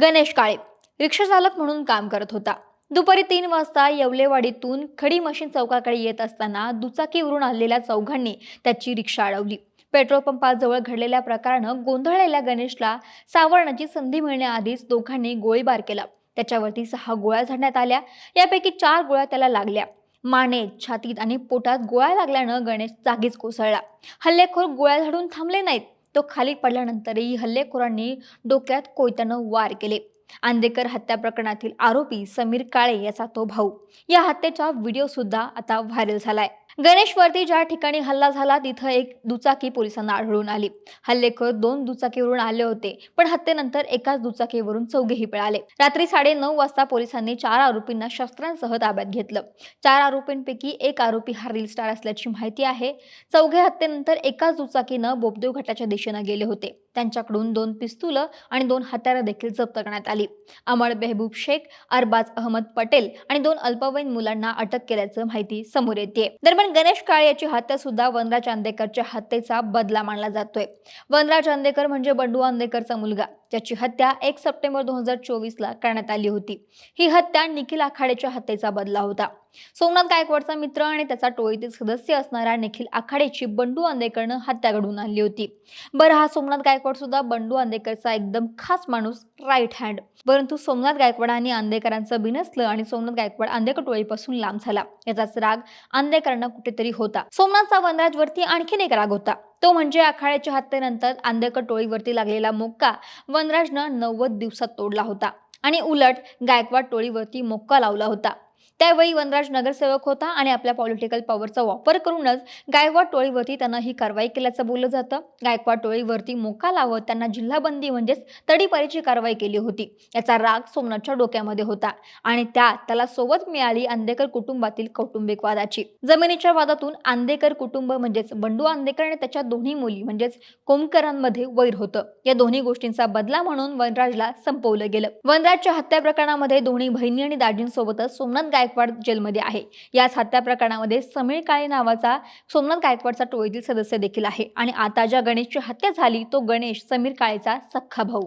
गणेश काळे. रिक्षाचालक म्हणून काम करत होता. दुपारी तीन वाजता येवलेवाडीतून खडी मशीन चौकाकडे येत असताना दुचाकीवरून आलेल्या चौघांनी त्याची रिक्षा अडवली. पेट्रोल पंपाजवळ घडलेल्या प्रकारानं गोंधळलेल्या गणेशला सावरण्याची संधी मिळण्याआधीच दोघांनी गोळीबार केला. त्याच्यावरती सहा गोळ्या झाडण्यात आल्या. यापैकी चार गोळ्या त्याला लागल्या. माने छातीत आणि पोटात गोळ्या लागल्यानं गणेश जागीच कोसळला. हल्लेखोर गोळ्या झाडून थांबले नाहीत. तो खाली पडल्यानंतरही हल्लेखोरांनी डोक्यात कोयत्यानं वार केले. आंदेकर हत्या प्रकरणातील आरोपी समीर काळे याचा तो भाऊ. या हत्येचा व्हिडिओ सुद्धा आता व्हायरल झालाय. गणेशवरती ज्या ठिकाणी हल्ला झाला तिथं एक दुचाकी पोलिसांना आढळून आली. हल्लेखोर दोन दुचाकीवरून आले होते पण हत्येनंतर एकाच दुचाकीवरून चौघेही पळाले. रात्री साडे नऊ वाजता पोलिसांनी चार आरोपींना शस्त्रांसह ताब्यात घेतलं. चार आरोपींपैकी एक आरोपी हा रील स्टार असल्याची माहिती आहे. चौघे हत्येनंतर एकाच दुचाकीनं बोपदेव घाटाच्या दिशेनं गेले होते. त्यांच्याकडून दोन पिस्तुलं आणि दोन हत्यारं देखील जप्त करण्यात आली. अमळ बेहबूब शेख अरबाज अहमद पटेल आणि दोन अल्पवयीन मुलांना अटक केल्याचं माहिती समोर येते दरम्यान गणेश काळे याची हत्या सुद्धा वनराज चांदेकरच्या हत्येचा बदला मानला जातोय. वनराज चांदेकर म्हणजे बंडू आंदेकरचा मुलगा. ज्याची हत्या एक सप्टेंबर दोन हजार चोवीसला करण्यात आली होती. ही हत्या निखिल आखाडेच्या हत्येचा बदला होता. सोमनाथ गायकवाडचा मित्र आणि त्याचा टोळीतील सदस्य असणाऱ्या निखिल आखाडेची बंडू आंदेकरनं हत्या घडवून आणली होती. बरं हा सोमनाथ गायकवाड सुद्धा बंडू आंदेकरचा एकदम खास माणूस राईट हँड परंतु सोमनाथ गायकवाड आणि आंदेकरांचं बिनसलं आणि सोमनाथ गायकवाड आंदेकर टोळीपासून लांब झाला. याचाच राग आंदेकरांना कुठेतरी होता. सोमनाथचा वनराजवरती आणखीन एक राग होता. तो म्हणजे आखाड्याच्या हत्येनंतर आंदेकर टोळीवरती लागलेला मोक्का वनराजनं नव्वद दिवसात तोडला होता. आणि उलट गायकवाड टोळीवरती मोक्का लावला होता. त्यावेळी वनराज नगरसेवक होता आणि आपल्या पॉलिटिकल पॉवरचा वापर करूनच गायकवाड टोळीवरती त्यांना ही कारवाई केल्याचं बोललं जातं. गायकवाड टोळीवरती मोका लावत त्यांना जिल्हाबंदी म्हणजेच तडीपारीची कारवाई केली होती. याचा राग सोमनाथच्या डोक्यामध्ये होता आणि त्यात त्याला सोबत मिळाली आंदेकर कुटुंबातील कौटुंबिक वादाची जमिनीच्या वादातून आंदेकर कुटुंब म्हणजेच बंडू आंदेकर आणि त्याच्या दोन्ही मुली म्हणजेच कोमकरांमध्ये वैर होतं. या दोन्ही गोष्टींचा बदला म्हणून वनराजला संपवलं गेलं. वनराजच्या हत्या प्रकरणामध्ये दोन्ही बहिणी आणि दाजींसोबतच सोमनाथ गायकवाड जेलमध्ये आहे. याच हत्या प्रकरणामध्ये समीर काळे नावाचा सोमनाथ गायकवाडचा टोळीतील सदस्य देखील आहे आणि आता ज्या गणेशची हत्या झाली तो गणेश समीर काळेचा सख्खा भाऊ.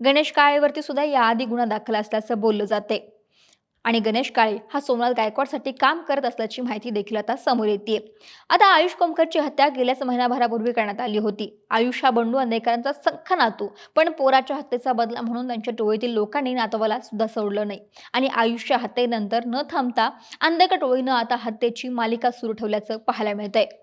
गणेश काळेवरती सुद्धा याआधी गुन्हा दाखल असल्याचं बोललं जाते आणि गणेश काळे हा सोमनाथ गायकवाडसाठी काम करत असल्याची माहिती देखील आता समोर येते आता आयुष कोमकरची हत्या गेल्याच महिनाभरापूर्वी करण्यात आली होती. आयुष हा बंडू अंदेकरांचा सख्खा नातू पण पोराच्या हत्येचा बदला म्हणून त्यांच्या टोळीतील लोकांनी नातवाला सुद्धा सोडलं नाही. आणि आयुषच्या हत्येनंतर न थांबता अंधेकर टोळीनं आता हत्येची मालिका सुरू ठेवल्याचं पाहायला मिळतंय.